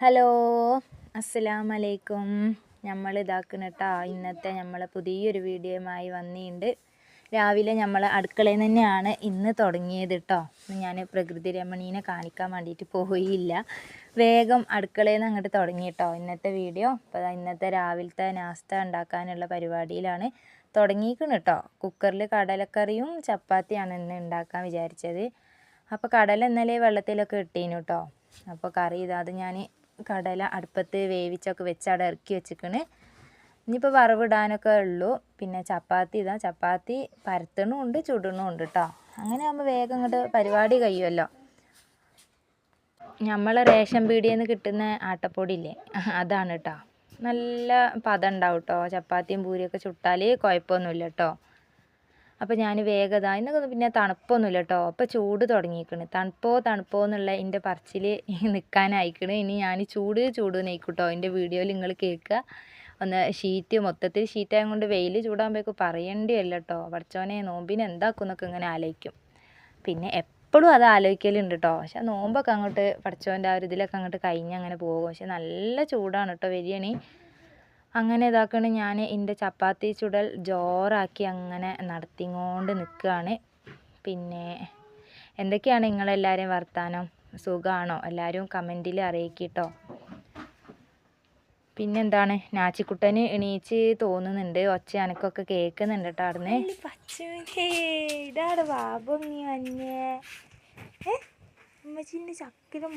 Hello അസ്സലാമലൈക്കും. നമ്മൾ ഇതാക്കണ കേട്ടോ ഇന്നത്തെ നമ്മൾ പുതിയൊരു വീഡിയോയുമായി വന്നിട്ടുണ്ട് രാവിലെ നമ്മൾ അടുക്കളയിൽ തന്നെയാണ് ഇന്ന് തുടങ്ങിയത് കേട്ടോ ഞാൻ പ്രകൃതി രമണീനെ കാണിക്കാൻ വേണ്ടിയിട്ട് പോയില്ല. വേഗം അടുക്കളയിൽ നിന്ന് അങ്ങോട്ട് തുടങ്ങി കേട്ടോ ഇന്നത്തെ വീഡിയോ. അപ്പോൾ ഇന്നത്തെ രാവിലത്തെ നാസ്ത ഉണ്ടാക്കാനുള്ള പരിപാടിയിലാണ് തുടങ്ങിയിരിക്കണം കേട്ടോ കുക്കറിൽ കടലക്കറിയും ചപ്പാത്തിയാണ് ഇന്ന് ഉണ്ടാക്കാൻ വിചാരിച്ചത്. അപ്പോൾ കടല ഇന്നലെ വെള്ളത്തിലൊക്കെ ഇട്ടീനു കേട്ടോ അപ്പോൾ കറി ഇതാ അത് ഞാൻ കടല അടുപ്പത്ത് വേവിച്ചൊക്കെ വെച്ച് അവിടെ ഇറക്കി വെച്ചിക്കണ് ഇനിയിപ്പോൾ വറവിടാനൊക്കെ ഉള്ളൂ. പിന്നെ ചപ്പാത്തി ഇതാ. ചപ്പാത്തി പരത്തണും ഉണ്ട് ചുടണും ഉണ്ട് കേട്ടോ അങ്ങനെ ആകുമ്പോൾ വേഗം ഇങ്ങോട്ട് പരിപാടി കഴിയുമല്ലോ. നമ്മൾ റേഷൻ പീടിയിൽ നിന്ന് കിട്ടുന്ന ആട്ടപ്പൊടി ഇല്ലേ അതാണ് കേട്ടോ നല്ല പതം ഉണ്ടാവും കേട്ടോ ചപ്പാത്തിയും പൂരിയൊക്കെ ചുട്ടാൽ കുഴപ്പമൊന്നുമില്ല കേട്ടോ അപ്പോൾ ഞാൻ വേഗത ഇന്നൊക്കെ പിന്നെ തണുപ്പൊന്നുമില്ല കേട്ടോ അപ്പോൾ ചൂട് തുടങ്ങിയിരിക്കണ് തണുപ്പോ തണുപ്പോ എന്നുള്ള എന്റെ പറച്ചിൽ നിൽക്കാനായിക്കണ് ഇനി ഞാൻ ചൂട് ചൂട് നെയ്ക്കൂട്ടോ. എന്റെ വീഡിയോയിൽ നിങ്ങൾ കേൾക്കുക. ഒന്ന് ഷീറ്റ് മൊത്തത്തിൽ ഷീറ്റായത് കൊണ്ട് വെയിൽ ചൂടാകുമ്പോഴേക്കും പറയേണ്ടിയല്ല കേട്ടോ പഠിച്ചോനെ നോമ്പിനെ എന്താക്കും എന്നൊക്കെ ഇങ്ങനെ ആലോചിക്കും. പിന്നെ എപ്പോഴും അത് ആലോചിക്കലുണ്ട് കേട്ടോ പക്ഷെ നോമ്പൊക്കെ അങ്ങോട്ട് പഠിച്ചോന്റെ ആ ഒരു ഇതിലൊക്കെ അങ്ങോട്ട് കഴിഞ്ഞ് അങ്ങനെ പോകും. പക്ഷെ നല്ല ചൂടാണ് കേട്ടോ വരികയാണെ. അങ്ങനെ ഇതാക്കണ് ഞാൻ എന്റെ ചപ്പാത്തി ചുടൽ ജോറാക്കി അങ്ങനെ നടത്തിങ്ങോണ്ട് നിൽക്കുകയാണ് പിന്നെ എന്തൊക്കെയാണ് നിങ്ങളെല്ലാവരും വർത്താനം? സുഖമാണോ എല്ലാവരും കമന്റിൽ അറിയിക്കിട്ടോ. പിന്നെന്താണ്? നാച്ചിക്കുട്ടന് എണീച്ച് തോന്നുന്നുണ്ട്. ഒച്ച അനക്കൊക്കെ കേൾക്കുന്നുണ്ട് കേട്ടോ പച്ചമേ ഇതാണ് ബാബു നീ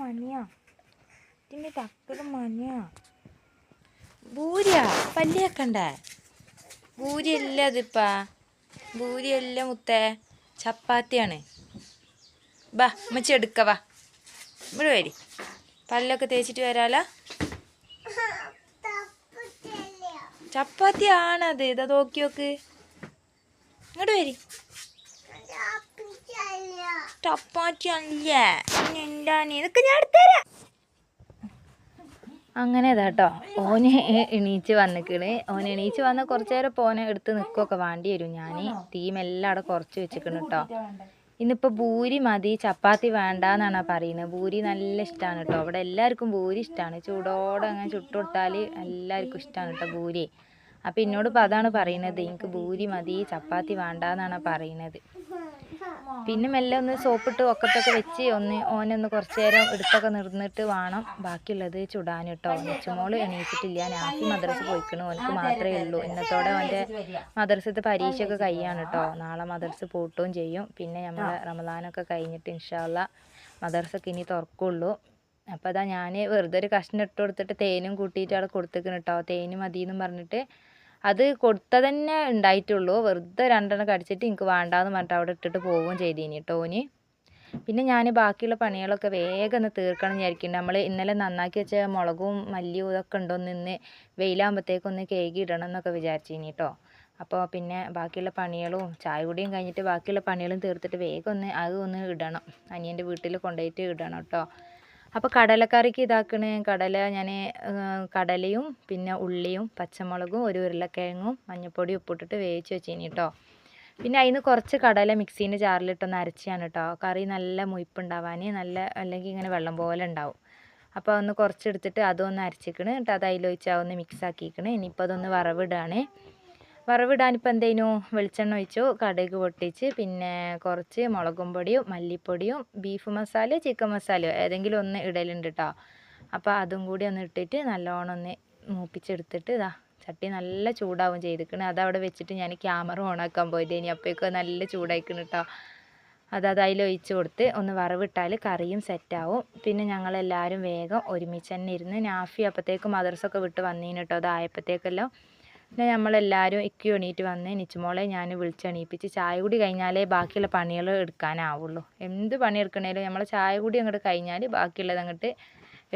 മണിയാ. ഇതിന്റെ ചക്കര മണിയാ. ഭൂരിയാ പല്ലിയാക്കണ്ടേ? ഭൂരിയല്ല അതിപ്പാ ഭൂരിയല്ല മുത്തേ ചപ്പാത്തിയാണ്. ബാ അമ്മച്ചി എടുക്ക വാ. ഇവിടെ വരി. പല്ലൊക്കെ തേച്ചിട്ട് വരാലോ? ചപ്പാത്തി ആണത് ഇതാ നോക്കി നോക്ക്. ഇങ്ങോട്ട് വരി. ചപ്പാത്തി അല്ലേ എന്താണ് ഇതൊക്കെ ഞാൻ അങ്ങനെ ഇതാട്ടോ ഓന് എണീച്ച് വന്നിക്കണ്. ഓൻ എണീച്ച് വന്ന് കുറച്ച് നേരം പോനെ എടുത്ത് നിൽക്കുകയൊക്കെ വേണ്ടി വരും ഞാൻ തീമെല്ലാം അവിടെ കുറച്ച് വെച്ചിക്കണ് കേട്ടോ ഇന്നിപ്പോൾ ഭൂരി മതി ചപ്പാത്തി വേണ്ട എന്നാണ് പറയുന്നത്. ഭൂരി നല്ല ഇഷ്ടമാണ് കേട്ടോ അവിടെ എല്ലാവർക്കും ഭൂരി ഇഷ്ടമാണ് ചൂടോടെ അങ്ങനെ ചുട്ടുവിട്ടാൽ എല്ലാവർക്കും ഇഷ്ടമാണ് കേട്ടോ ഭൂരി. അപ്പോൾ എന്നോട് ഇപ്പോൾ അതാണ് പറയുന്നത്. എനിക്ക് ഭൂരി മതി ചപ്പാത്തി വേണ്ട എന്നാണ് പറയുന്നത്. പിന്നെ മെല്ലെ ഒന്ന് സോപ്പിട്ട് ഒക്കത്തൊക്കെ വെച്ച് ഒന്ന് ഓനൊന്ന് കുറച്ച് നേരം എടുത്തൊക്കെ നിർന്നിട്ട് വേണം. ബാക്കിയുള്ളത് ചുടാൻ കേട്ടോ. നെച്ചുമോൾ എണീച്ചിട്ടില്ല നാഫി മദ്രസ പോയിക്കണു. ഓനക്ക് മാത്രമേ ഉള്ളൂ. ഇന്നത്തോടെ അവന്റെ മദ്രസത്തെ പരീക്ഷയൊക്കെ കഴിയാണ് കേട്ടോ. നാളെ മദ്രസ പൂട്ടുകയും ചെയ്യും. പിന്നെ നമ്മൾ റമദാനൊക്കെ കഴിഞ്ഞിട്ട് ഇൻഷാല്ല മദ്രസക്ക് ഇനി തുറക്കുള്ളൂ. അപ്പോൾ അതാ ഞാൻ വെറുതെ ഒരു കഷ്ണം ഇട്ട് കൊടുത്തിട്ട് തേനും കൂട്ടിയിട്ട് അവിടെ കൊടുത്തേക്കണ് കേട്ടോ. തേന് മതി എന്നും പറഞ്ഞിട്ട് അത് കൊടുത്ത തന്നെ ഉണ്ടായിട്ടുള്ളൂ. വെറുതെ രണ്ടെണ്ണം കടിച്ചിട്ട് എനിക്ക് വേണ്ടാന്ന് പറഞ്ഞിട്ട് അവിടെ ഇട്ടിട്ട് പോവുകയും ചെയ്തീനി ടോന് പിന്നെ ഞാൻ ബാക്കിയുള്ള പണികളൊക്കെ വേഗം ഒന്ന് തീർക്കണം വിചാരിക്കുന്നുണ്ട് നമ്മൾ ഇന്നലെ നന്നാക്കി വെച്ച മുളകും മല്ലിയും ഇതൊക്കെ ഉണ്ടോന്ന് ഇന്ന് വെയിലാകുമ്പോഴത്തേക്കൊന്ന് കേകി ഇടണം എന്നൊക്കെ വിചാരിച്ചിനി കേട്ടോ അപ്പോൾ പിന്നെ ബാക്കിയുള്ള പണികളും ചായ കുടിയും കഴിഞ്ഞിട്ട് ബാക്കിയുള്ള പണികളും തീർത്തിട്ട് വേഗം ഒന്ന് അത് ഒന്ന് ഇടണം. അനിയന്റെ വീട്ടിൽ കൊണ്ടുപോയിട്ട് ഇടണം കേട്ടോ അപ്പോൾ കടലക്കറിക്ക് ഇതാക്കണ. കടല ഞാൻ കടലയും പിന്നെ ഉള്ളിയും പച്ചമുളകും ഒരു ഉരുളക്കിഴങ്ങും മഞ്ഞൾപ്പൊടി ഉപ്പിട്ടിട്ട് വേവിച്ച് വെച്ചിനി കേട്ടോ പിന്നെ അതിന് കുറച്ച് കടല മിക്സീന്റെ ജാറിലിട്ടൊന്ന് അരച്ചാണ് കേട്ടോ കറി നല്ല മുയിപ്പുണ്ടാവാൻ നല്ല അല്ലെങ്കിൽ ഇങ്ങനെ വെള്ളം പോലെ ഉണ്ടാവും. അപ്പോൾ ഒന്ന് കുറച്ചെടുത്തിട്ട് അതൊന്ന് അരച്ചിക്കണ്. എന്നിട്ട് അത് അതിലൊഴിച്ച് ഒന്ന് മിക്സ് ആക്കിക്കണ്. ഇനിയിപ്പോൾ അതൊന്ന് വറവിടുകയാണ് വറവിടാനിപ്പോൾ എന്തേനു? വെളിച്ചെണ്ണ ഒഴിച്ചു കടുക് പൊട്ടിച്ച് പിന്നെ കുറച്ച് മുളകും പൊടിയും മല്ലിപ്പൊടിയും ബീഫ് മസാല ചിക്കൻ മസാലയോ ഏതെങ്കിലും ഒന്ന് ഇടലുണ്ട് കേട്ടോ അപ്പോൾ അതും കൂടി ഒന്ന് ഇട്ടിട്ട് നല്ലോണം ഒന്ന് മൂപ്പിച്ചെടുത്തിട്ട് ഇതാ ചട്ടി നല്ല ചൂടാവും ചെയ്തിക്കണ്. അതവിടെ വെച്ചിട്ട് ഞാൻ ക്യാമറ ഓണാക്കാൻ പോയത് ഇനി അപ്പോഴേക്കും നല്ല ചൂടായിക്കണ് കേട്ടോ അത് അതിൽ ഒഴിച്ച് കൊടുത്ത് ഒന്ന് വറവിട്ടാൽ കറിയും സെറ്റാവും. പിന്നെ ഞങ്ങളെല്ലാവരും വേഗം ഒരുമിച്ച് തന്നെ ഇരുന്ന് നാഫി അപ്പോഴത്തേക്കും മദർസൊക്കെ വിട്ട് വന്നീന് കേട്ടോ അതായപ്പോഴത്തേക്കെല്ലാം പിന്നെ നമ്മളെല്ലാവരും ഇക്കി എണീറ്റ് വന്ന് നിച്ചുമോളെ ഞാൻ വിളിച്ചെണീപ്പിച്ച് ചായ കൂടി കഴിഞ്ഞാലേ ബാക്കിയുള്ള പണികൾ എടുക്കാനാവുള്ളൂ. എന്ത് പണി എടുക്കണേലും നമ്മൾ ചായ കൂടി അങ്ങോട്ട് കഴിഞ്ഞാൽ ബാക്കിയുള്ളത് അങ്ങോട്ട്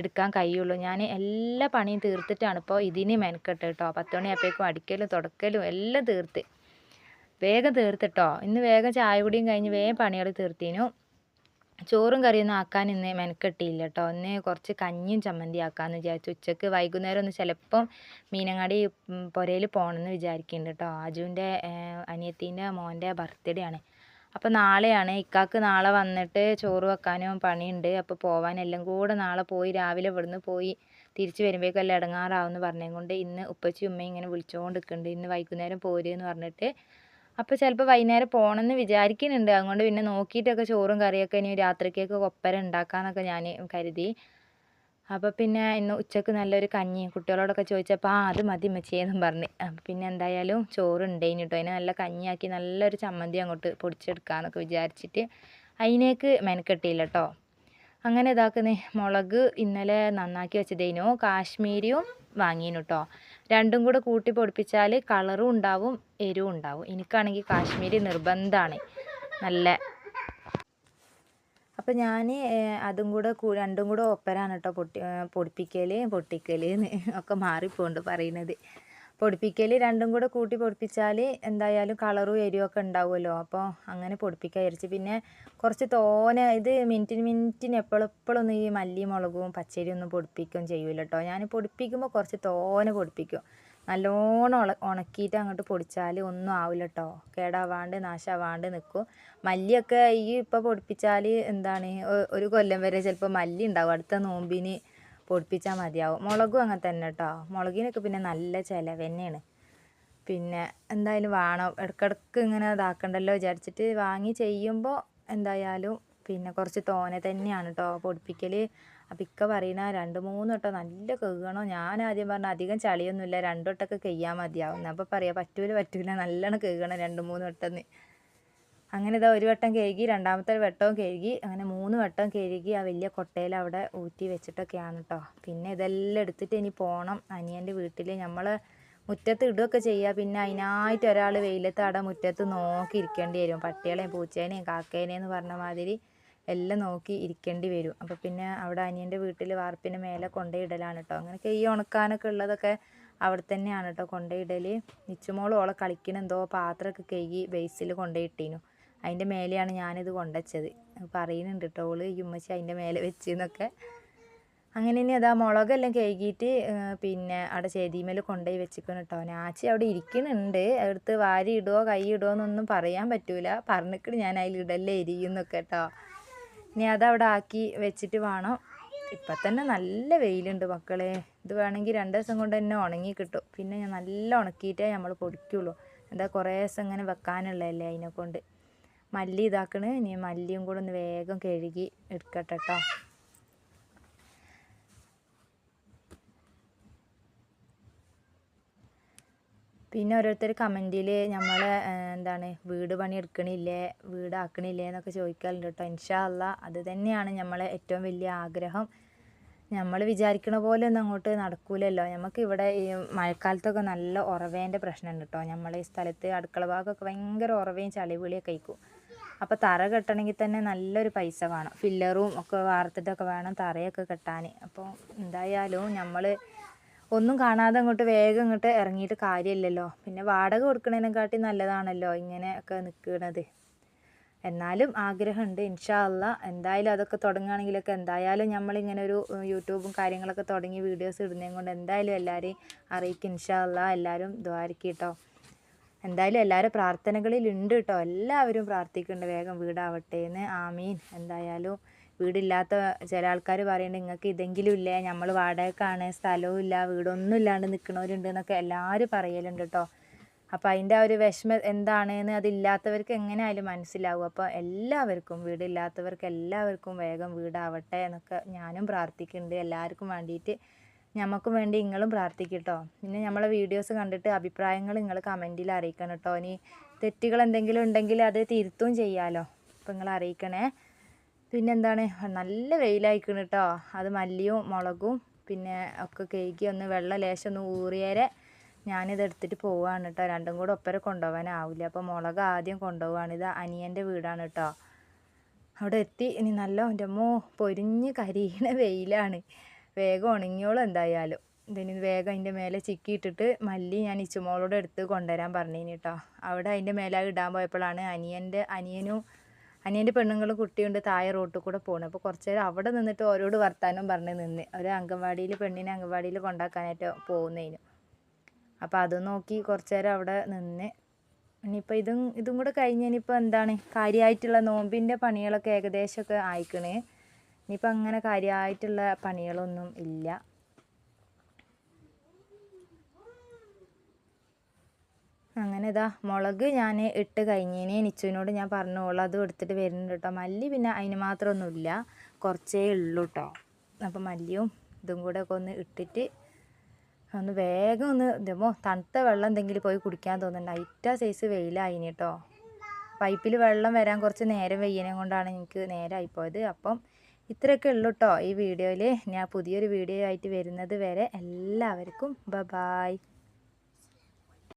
എടുക്കാൻ കഴിയുള്ളൂ. ഞാൻ എല്ലാ പണിയും തീർത്തിട്ടാണ് ഇപ്പോൾ ഇതിന് മെനക്കെട്ട് കേട്ടോ പത്ത് മണിയായപ്പോഴേക്കും അടിക്കലും തുടക്കലും എല്ലാം തീർത്ത്. വേഗം തീർത്തിട്ടോ ഇന്ന് വേഗം ചായ കുടിയും കഴിഞ്ഞ് വേഗം പണികൾ തീർത്തീനു. ചോറും കറിയൊന്നും ആക്കാൻ ഇന്ന് മെനക്കെട്ടിയില്ല കേട്ടോ ഇന്ന് കുറച്ച് കഞ്ഞിയും ചമ്മന്തി ആക്കാമെന്ന് വിചാരിച്ചു. ഉച്ചയ്ക്ക് വൈകുന്നേരം ഒന്ന് ചിലപ്പം മീനങ്ങാടി പുരയിൽ പോകണമെന്ന് വിചാരിക്കുന്നുണ്ട് കേട്ടോ ആജുവിന്റെ അനിയത്തീന്റെ മോന്റെ ബർത്ത്ഡേ ആണ്. അപ്പോൾ നാളെയാണ്. ഇക്കാക്ക് നാളെ വന്നിട്ട് ചോറ് വെക്കാനും പണിയുണ്ട്. അപ്പോൾ പോവാൻ എല്ലാം കൂടെ നാളെ പോയി രാവിലെ ഇവിടുന്ന് പോയി തിരിച്ച് വരുമ്പോഴേക്കും എല്ലാം ഇടങ്ങാറാവുമെന്ന് പറഞ്ഞതുകൊണ്ട് ഇന്ന് ഉപ്പച്ചി ഉമ്മയും ഇങ്ങനെ വിളിച്ചുകൊണ്ട് നിൽക്കുന്നുണ്ട് ഇന്ന് വൈകുന്നേരം പോരുമെന്ന് പറഞ്ഞിട്ട് അപ്പോൾ ചിലപ്പോൾ വൈകുന്നേരം പോകണമെന്ന് വിചാരിക്കുന്നുണ്ട്. അതുകൊണ്ട് പിന്നെ നോക്കിയിട്ടൊക്കെ ചോറും കറിയൊക്കെ ഇനി രാത്രിക്കൊക്കെ ഒപ്പരം ഉണ്ടാക്കാമെന്നൊക്കെ ഞാൻ കരുതി. അപ്പോൾ പിന്നെ ഇന്ന് ഉച്ചയ്ക്ക് നല്ലൊരു കഞ്ഞി കുട്ടികളോടൊക്കെ ചോദിച്ചപ്പോൾ ആ അത് മതി മച്ചിയെന്നും പറഞ്ഞ്. പിന്നെ എന്തായാലും ചോറ് ഉണ്ടായിന് കേട്ടോ അതിനെ നല്ല കഞ്ഞിയാക്കി നല്ലൊരു ചമ്മന്തി അങ്ങോട്ട് പൊടിച്ചെടുക്കാമെന്നൊക്കെ വിചാരിച്ചിട്ട് അതിനേക്ക് മെനക്കെട്ടിയില്ല കേട്ടോ അങ്ങനെ ഇതാക്കുന്നേ. മുളക് ഇന്നലെ നന്നാക്കി വെച്ചതേനു. കാശ്മീരിയും വാങ്ങീനു കേട്ടോ രണ്ടും കൂടെ കൂട്ടി പൊടിപ്പിച്ചാൽ കളറും ഉണ്ടാവും എരിവും ഉണ്ടാവും. എനിക്കാണെങ്കിൽ കാശ്മീരി നിർബന്ധമാണ് നല്ല. അപ്പം ഞാൻ അതും കൂടെ രണ്ടും കൂടെ ഒപ്പരാണ് കേട്ടോ പൊട്ടി പൊടിപ്പിക്കൽ പൊട്ടിക്കൽ ഒക്കെ മാറിപ്പോണ്ട് പറയുന്നത് പൊടിപ്പിക്കൽ രണ്ടും കൂടെ കൂട്ടി പൊടിപ്പിച്ചാൽ എന്തായാലും കളറും എരിവും ഒക്കെ ഉണ്ടാവുമല്ലോ. അപ്പോൾ അങ്ങനെ പൊടിപ്പിക്കാൻ വിചാരിച്ച്. പിന്നെ കുറച്ച് തോനെ ഇത് മിനിറ്റിന് മിനിറ്റിന് എപ്പോഴും എപ്പോഴൊന്നും ഈ മല്ലി മുളകും പച്ചരി ഒന്നും പൊടിപ്പിക്കുകയും ചെയ്യൂല കേട്ടോ ഞാൻ പൊടിപ്പിക്കുമ്പോൾ കുറച്ച് തോനെ പൊടിപ്പിക്കും. നല്ലോണം ഉള ഉണക്കിയിട്ട് അങ്ങോട്ട് പൊടിച്ചാൽ ഒന്നും ആവില്ല കേട്ടോ കേടാവാണ്ട് നാശാവാണ്ട് നിൽക്കും മല്ലിയൊക്കെ ഈ ഇപ്പോൾ പൊടിപ്പിച്ചാൽ എന്താണ് ഒരു കൊല്ലം വരെ ചിലപ്പോൾ മല്ലി ഉണ്ടാവും. അടുത്ത നോമ്പിന് പൊടിപ്പിച്ചാൽ മതിയാവും. മുളകും അങ്ങനെ തന്നെ കേട്ടോ മുളകിനൊക്കെ പിന്നെ നല്ല ചിലവ് തന്നെയാണ്. പിന്നെ എന്തായാലും വേണം. ഇടക്കിടക്ക് ഇങ്ങനെ ഇതാക്കണ്ടല്ലോ വിചാരിച്ചിട്ട് വാങ്ങി ചെയ്യുമ്പോൾ എന്തായാലും പിന്നെ കുറച്ച് തോനെ തന്നെയാണ് കേട്ടോ പൊടിപ്പിക്കൽ അപ്പം ഇക്ക പറയണ രണ്ട് മൂന്ന് വട്ടം നല്ല കഴുകണോ ഞാൻ ആദ്യം പറഞ്ഞ അധികം ചളിയൊന്നുമില്ല രണ്ട് വട്ടമൊക്കെ കഴിയാൻ മതിയാവും. അപ്പോൾ പറയാം പറ്റൂല പറ്റൂല. നല്ലോണം കഴുകണം രണ്ട് മൂന്ന് വട്ടം അങ്ങനെ ഇതാ ഒരു വട്ടം കഴുകി രണ്ടാമത്തെ വട്ടവും കഴുകി അങ്ങനെ മൂന്ന് വട്ടം കഴുകി ആ വലിയ കൊട്ടയിൽ അവിടെ ഊറ്റി വെച്ചിട്ടൊക്കെയാണ് കേട്ടോ പിന്നെ ഇതെല്ലാം എടുത്തിട്ട് ഇനി പോകണം അനിയന്റെ വീട്ടിൽ നമ്മൾ മുറ്റത്ത് ഇടുകയൊക്കെ ചെയ്യുക പിന്നെ അതിനായിട്ട് ഒരാൾ വെയിലത്ത് അവിടെ മുറ്റത്ത് നോക്കി ഇരിക്കേണ്ടി വരും. പട്ടികളെയും പൂച്ചേനെയും കാക്കേനെയും എന്ന് പറഞ്ഞ മാതിരി എല്ലാം നോക്കി ഇരിക്കേണ്ടി വരും. അപ്പോൾ പിന്നെ അവിടെ അനിയന്റെ വീട്ടിൽ വാർപ്പിന് മേലെ കൊണ്ടുപോയിടലാണ് കേട്ടോ അങ്ങനെ കൈ ഉണക്കാനൊക്കെ ഉള്ളതൊക്കെ അവിടെ തന്നെയാണ് കേട്ടോ കൊണ്ടുപോയിടൽ നിച്ചുമോളും ഓളെ കളിക്കണെന്തോ പാത്രമൊക്കെ കഴുകി ബേസിൽ കൊണ്ടുപോയിട്ടീനു അതിന്റെ മേലെയാണ് ഞാനിത് കൊണ്ടുവച്ചത്. പറയുന്നുണ്ട് കേട്ടോ ഓൾ ഈ ഉമ്മച്ചി അതിന്റെ മേലെ വെച്ചെന്നൊക്കെ അങ്ങനെ ഇനി അതാ മുളകെല്ലാം കഴുകിയിട്ട് പിന്നെ അവിടെ ചെതിമേൽ കൊണ്ടുപോയി വെച്ചിക്കണം കേട്ടോ നാച്ചി അവിടെ ഇരിക്കുന്നുണ്ട്. എടുത്ത് വാരി ഇടുവോ കൈ ഇടുവോ എന്നൊന്നും പറയാൻ പറ്റൂല. പറഞ്ഞിട്ട് ഞാൻ അതിൽ ഇടല്ലേ എരിയുന്നൊക്കെ കേട്ടോ ഇനി അതവിടെ ആക്കി വെച്ചിട്ട് വേണം. ഇപ്പം തന്നെ നല്ല വെയിലുണ്ട് മക്കളെ. ഇത് വേണമെങ്കിൽ രണ്ട് ദിവസം കൊണ്ട് തന്നെ ഉണങ്ങി കിട്ടും. പിന്നെ ഞാൻ നല്ല ഉണക്കിയിട്ടേ നമ്മൾ പൊടിക്കുള്ളൂ. എന്താ കുറേ ദിവസം ഇങ്ങനെ വെക്കാനുള്ളതല്ലേ അതിനെ കൊണ്ട് മല്ലി ഇതാക്കണ്. ഇനി മല്ലിയും കൂടെ ഒന്ന് വേഗം കഴുകി എടുക്കട്ടെ കേട്ടോ പിന്നെ ഓരോരുത്തർ കമന്റിൽ നമ്മൾ എന്താണ് വീട് പണി എടുക്കണില്ലേ വീടാക്കണില്ലേ എന്നൊക്കെ ചോദിക്കാറുണ്ട് കേട്ടോ. ഇൻഷാല്ല അത് തന്നെയാണ് നമ്മളെ ഏറ്റവും വലിയ ആഗ്രഹം. നമ്മൾ വിചാരിക്കണ പോലെ ഒന്നും അങ്ങോട്ട് നടക്കൂലല്ലോ. നമുക്ക് ഇവിടെ ഈ മഴക്കാലത്തൊക്കെ നല്ല ഉറവേന്റെ പ്രശ്നമുണ്ട് കേട്ടോ. നമ്മളെ ഈ സ്ഥലത്ത് അടുക്കള ഭാഗമൊക്കെ ഭയങ്കര ഉറവയും ചളിവിളിയൊക്കെ ആയിക്കും അപ്പോൾ തറ കെട്ടണമെങ്കിൽ തന്നെ നല്ലൊരു പൈസ വേണം. ഫില്ലറും ഒക്കെ വാർത്തിട്ടൊക്കെ വേണം തറയൊക്കെ കെട്ടാൻ. അപ്പോൾ എന്തായാലും നമ്മൾ ഒന്നും കാണാതെ അങ്ങോട്ട് വേഗം ഇങ്ങോട്ട് ഇറങ്ങിയിട്ട് കാര്യമില്ലല്ലോ. പിന്നെ വാടക കൊടുക്കണതിനെക്കാട്ടി നല്ലതാണല്ലോ ഇങ്ങനെയൊക്കെ നിൽക്കുന്നത് എന്നാലും ആഗ്രഹമുണ്ട് ഇൻഷാല്ല എന്തായാലും അതൊക്കെ തുടങ്ങുകയാണെങ്കിലൊക്കെ എന്തായാലും നമ്മളിങ്ങനെ ഒരു യൂട്യൂബും കാര്യങ്ങളൊക്കെ തുടങ്ങി വീഡിയോസ് ഇടുന്നതും കൊണ്ട് എന്തായാലും എല്ലാവരെയും അറിയിക്കും ഇൻഷാല്ല എല്ലാവരും ദ്വാരിക്കും കേട്ടോ. എന്തായാലും എല്ലാവരും പ്രാർത്ഥനകളിൽ ഉണ്ട് കേട്ടോ എല്ലാവരും പ്രാർത്ഥിക്കുന്നുണ്ട്. വേഗം വീടാവട്ടെ എന്ന് ആമീൻ. എന്തായാലും വീടില്ലാത്ത ചില ആൾക്കാർ പറയുന്നുണ്ട് നിങ്ങൾക്ക് ഇതെങ്കിലും ഇല്ലേ? നമ്മൾ വാടകക്കാണ്. സ്ഥലവും ഇല്ല. വീടൊന്നും ഇല്ലാണ്ട് നിൽക്കുന്നവരുണ്ട് എന്നൊക്കെ എല്ലാവരും പറയലുണ്ട് കേട്ടോ അപ്പോൾ അതിന്റെ ആ ഒരു വിഷമം എന്താണെന്ന് അതില്ലാത്തവർക്ക് എങ്ങനെയായാലും മനസ്സിലാവും. അപ്പോൾ എല്ലാവർക്കും വീടില്ലാത്തവർക്ക് എല്ലാവർക്കും വേഗം വീടാവട്ടെ എന്നൊക്കെ ഞാനും പ്രാർത്ഥിക്കുന്നുണ്ട്. എല്ലാവർക്കും വേണ്ടിയിട്ട് ഞമ്മക്കും വേണ്ടി നിങ്ങളും പ്രാർത്ഥിക്കട്ടോ. കേട്ടോ പിന്നെ നമ്മളെ വീഡിയോസ് കണ്ടിട്ട് അഭിപ്രായങ്ങൾ നിങ്ങൾ കമന്റിൽ അറിയിക്കണം കേട്ടോ ഇനി തെറ്റുകൾ എന്തെങ്കിലും ഉണ്ടെങ്കിൽ അത് തിരുത്തും ചെയ്യാമല്ലോ അപ്പോൾ നിങ്ങൾ അറിയിക്കണേ. പിന്നെന്താണ് നല്ല വെയിലായിക്കണ് കേട്ടോ അത് മല്ലിയും മുളകും പിന്നെ ഒക്കെ കേക്കി ഒന്ന് വെള്ളം ലേശം ഒന്ന് ഊറിയേരെ ഞാനിത് എടുത്തിട്ട് പോവുകയാണ് കേട്ടോ രണ്ടും കൂടെ ഒപ്പര കൊണ്ടുപോകാനാവില്ല അപ്പോൾ മുളക് ആദ്യം കൊണ്ടുപോവാണ്. ഇത് അനിയന്റെ വീടാണ് കേട്ടോ അവിടെ എത്തി. ഇനി നല്ല എന്റെ അമ്മോ പൊരിഞ്ഞ് കരിയണ വെയിലാണ്. വേഗം ഉണങ്ങിയോളും എന്തായാലും. ഇതിന് വേഗം അതിന്റെ മേലെ ചിക്കിയിട്ടിട്ട് മല്ലി ഞാൻ ഇച്ചുമോളോട് എടുത്ത് കൊണ്ടുവരാൻ പറഞ്ഞിനി കേട്ടോ അവിടെ അതിന്റെ മേലെ ഇടാൻ പോയപ്പോഴാണ് അനിയന്റെ അനിയനും അനിയന്റെ പെണ്ണുങ്ങളും കുട്ടിയുണ്ട് താഴെ റോട്ടിൽ കൂടെ പോകണം അപ്പോൾ കുറച്ച് നേരം അവിടെ നിന്നിട്ട് ഓരോട് വർത്താനം പറഞ്ഞ് നിന്ന്. ഒരു അംഗൻവാടിയിൽ പെണ്ണിനെ അംഗൻവാടിയിൽ കൊണ്ടാക്കാനായിട്ട് പോകുന്നതിന് അപ്പോൾ അത് നോക്കി കുറച്ച് നേരം അവിടെ നിന്ന്. ഇനിയിപ്പോൾ ഇതും ഇതും കൂടെ കഴിഞ്ഞ് ഇനിയിപ്പോൾ എന്താണ്? കാര്യമായിട്ടുള്ള നോമ്പിന്റെ പണികളൊക്കെ ഏകദേശമൊക്കെ ആയിക്കണ്. ഇനിയിപ്പോൾ അങ്ങനെ കാര്യമായിട്ടുള്ള പണികളൊന്നും ഇല്ല. അങ്ങനെ ഇതാ മുളക് ഞാൻ ഇട്ട് കഴിഞ്ഞിനി. നിച്ചുവിനോട് ഞാൻ പറഞ്ഞു ഓൾ അത് എടുത്തിട്ട് വരുന്നുണ്ട് കേട്ടോ മല്ലി പിന്നെ അതിന് മാത്രമൊന്നുമില്ല കുറച്ചേ ഉള്ളൂ കേട്ടോ അപ്പം മല്ലിയും ഇതും കൂടെ ഒക്കെ ഒന്ന് ഇട്ടിട്ട് ഒന്ന് വേഗം ഒന്ന് ഇതുമ്പോൾ തണുത്ത വെള്ളം എന്തെങ്കിലും പോയി കുടിക്കാൻ തോന്നുന്നുണ്ട്. അയിറ്റ സൈസ് വെയിലായിനി കേട്ടോ പൈപ്പിൽ വെള്ളം വരാൻ കുറച്ച് നേരം വെയ്യനെ കൊണ്ടാണ് എനിക്ക് നേരമായി പോയത് അപ്പം ഇത്രയൊക്കെ ഉള്ളൂ കേട്ടോ ഈ വീഡിയോയിൽ ഞാൻ പുതിയൊരു വീഡിയോ ആയിട്ട് വരുന്നത് വരെ എല്ലാവർക്കും ബ ബായ്